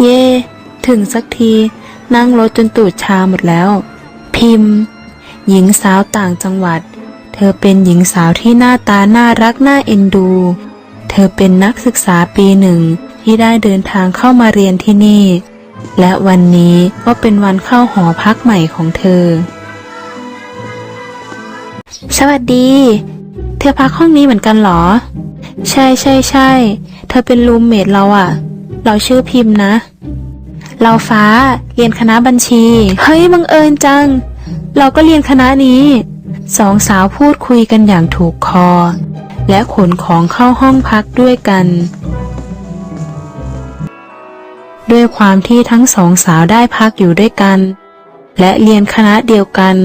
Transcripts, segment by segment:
เย่ ถึงสักที นั่งรถจนตูดชาหมดแล้ว พิมพ์ หญิงสาวต่างจังหวัด เธอเป็นหญิงสาวที่หน้าตาน่ารักน่าเอ็นดู เธอเป็นนักศึกษาปีหนึ่งที่ได้เดินทางเข้ามาเรียนที่นี่ และวันนี้ก็เป็นวันเข้าหอพักใหม่ของเธอ สวัสดี เธอพักห้องนี้เหมือนกันเหรอ ใช่ใช่ใช่เธอเป็นรูมเมทเราอะเราชื่อพิมพ์นะ เราฟ้าเรียนคณะบัญชี เฮ้ยบังเอิญจัง เราก็เรียนคณะนี้สองสาวพูดคุยกันอย่างถูกคอ และขนของเข้าห้องพักด้วยกัน ด้วยความที่ทั้งสองสาวได้พักอยู่ด้วยกัน และเรียนคณะเดียวกัน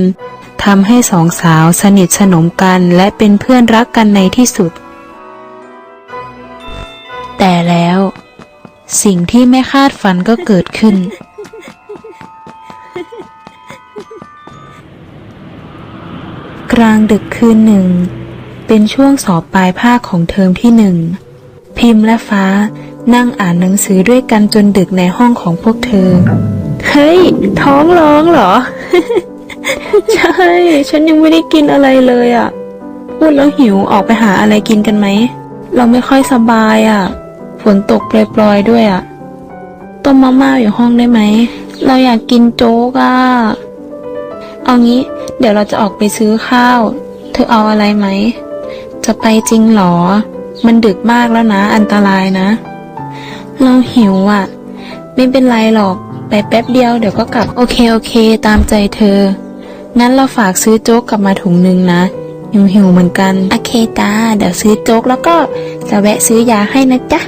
ทำให้สองสาวสนิทสนมกันและเป็นเพื่อนรักกันในที่สุด แต่แล้ว สิ่งที่ไม่คาดฝันก็เกิดขึ้น กลางดึกคืนหนึ่ง เป็นช่วงสอบปลายภาคของเทอมที่หนึ่ง พิมพ์และฟ้านั่งอ่านหนังสือด้วยกันจนดึกในห้องของพวกเธอ เฮ้ย ท้องร้องเหรอ ใช่ ฉันยังไม่ได้กินอะไรเลยอะ่ะ พูดแล้วหิวออกไปหาอะไรกินกันไหม เราไม่ค่อยสบายอะ่ะ ฝนตกปลอยๆด้วยอะ่ะ ต้มมาม่าอยู่ห้องได้ไหม เราอยากกินโจ๊กอะ่ะ เอางี้ เดี๋ยวเราจะออกไปซื้อข้าว เธอเอาอะไรไหม จะไปจริงเหรอ มันดึกมากแล้วนะ อันตรายนะ เราหิวอะ ไม่เป็นไรหรอก ไปแป๊บเดียวเดี๋ยวก็กลับ โอเคโอเค ตามใจเธอ งั้นเราฝากซื้อโจ๊กกลับมาถุงหนึ่งนะ หิวหิวๆเหมือนกัน โอเคจ้า เดี๋ยวซื้อโจ๊กแล้วก็จะแวะซื้อยาให้นะจ๊ะ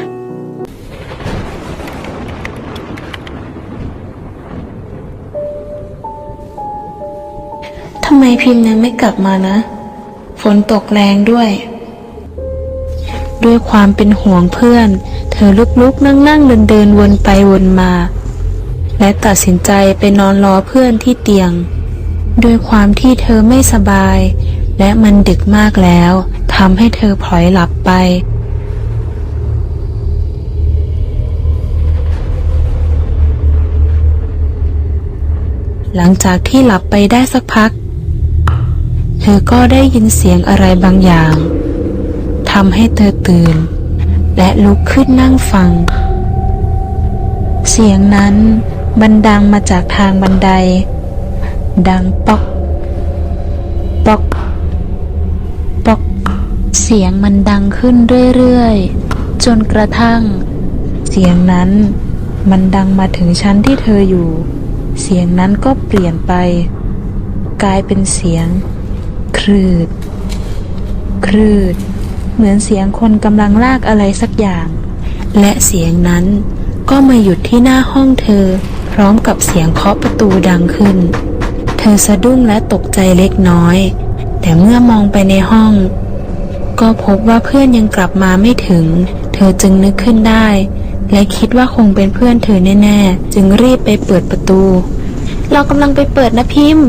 ทำไมพิมพ์ยังไม่กลับมานะ ฝนตกแรงด้วย ด้วยความเป็นห่วงเพื่อน เธอลุกๆนั่งๆเดินเดินๆวนไปวนมา และตัดสินใจไปนอนรอเพื่อนที่เตียง ด้วยความที่เธอไม่สบาย และมันดึกมากแล้วทำให้เธอพลอยหลับไป หลังจากที่หลับไปได้สักพัก เธอก็ได้ยินเสียงอะไรบางอย่างทำให้เธอตื่น และลุกขึ้นนั่งฟัง เสียงนั้นมันดังมาจากทางบันได ดังป๊อก ป๊อก ป๊อก เสียงมันดังขึ้นเรื่อยๆ จนกระทั่ง เสียงนั้นมันดังมาถึงชั้นที่เธออยู่ เสียงนั้นก็เปลี่ยนไป กลายเป็นเสียง ครืด ครืด เหมือนเสียงคนกำลังลากอะไรสักอย่าง และเสียงนั้นก็มาหยุดที่หน้าห้องเธอ พร้อมกับเสียงเคาะประตูดังขึ้น อสะดุ้งและตกใจเล็กน้อย แต่เมื่อมองไปในห้อง ก็พบว่าเพื่อนยังกลับมาไม่ถึง เธอจึงนึกขึ้นได้ และคิดว่าคงเป็นเพื่อนเธอแน่ๆ จึงรีบไปเปิดประตู เรากำลังไปเปิดนะพิมพ์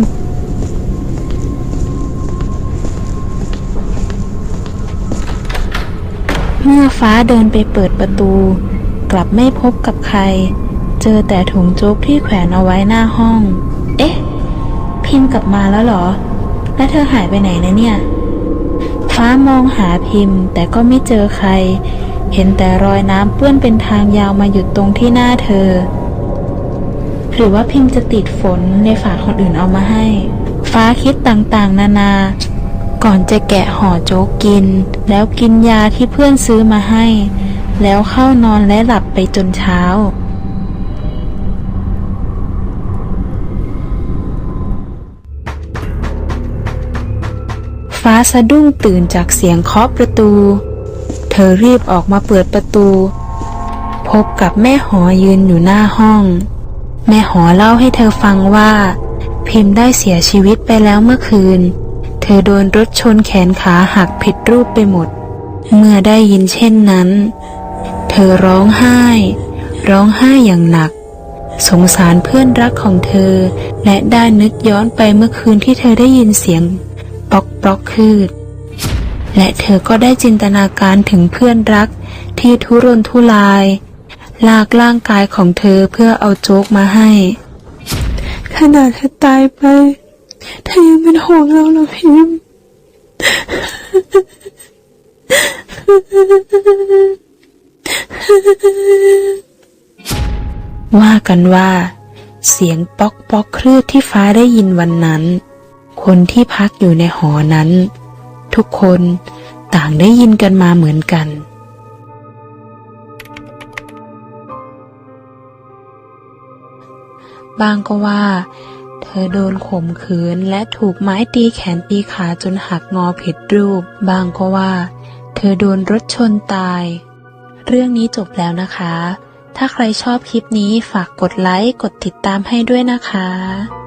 เมื่อฟ้าเดินไปเปิดประตู กลับไม่พบกับใคร เจอแต่ถุงโจ๊กที่แขวนเอาไว้หน้าห้อง พิมพ์กลับมาแล้วเหรอ แล้วเธอหายไปไหนนะเนี่ย ฟ้ามองหาพิมพ์ แต่ก็ไม่เจอใคร เห็นแต่รอยน้ำเปื้อนเป็นทางยาวมาหยุดตรงที่หน้าเธอ หรือว่าพิมพ์จะติดฝนในฝากคนอื่นเอามาให้ ฟ้าคิดต่างๆ นานา ก่อนจะแกะห่อโจ๊กกิน แล้วกินยาที่เพื่อนซื้อมาให้ แล้วเข้านอนและหลับไปจนเช้า ฟ้าสะดุ้งตื่นจากเสียงเคาะประตู เธอรีบออกมาเปิดประตู พบกับแม่หอยืนอยู่หน้าห้อง แม่หอเล่าให้เธอฟังว่า พิมพ์ได้เสียชีวิตไปแล้วเมื่อคืน เธอโดนรถชนแขนขาหักผิดรูปไปหมด เมื่อได้ยินเช่นนั้น เธอร้องไห้ ร้องไห้อย่างหนักสงสารเพื่อนรักของเธอ และได้นึกย้อนไปเมื่อคืนที่เธอได้ยินเสียง ปป๊อกปลอกคืด และเธอก็ได้จินตนาการถึงเพื่อนรักที่ทุรนทุราย ลากร่างกายของเธอเพื่อเอาโจ๊กมาให้ ขนาดเธอตายไปเธอยังเป็นห่วงเราเหรอพิมพ์ว่ากันว่า เสียงป๊อกป๊อกคลืดที่ฟ้าได้ยินวันนั้น คนที่พักอยู่ในหอนั้น ทุกคนต่างได้ยินกันมาเหมือนกัน บางก็ว่า เธอโดนข่มขืนและถูกไม้ตีแขนตีขาจนหักงอผิดรูป บางก็ว่า เธอโดนรถชนตาย เรื่องนี้จบแล้วนะคะ ถ้าใครชอบคลิปนี้ฝากกดไลค์ กดติดตามให้ด้วยนะคะ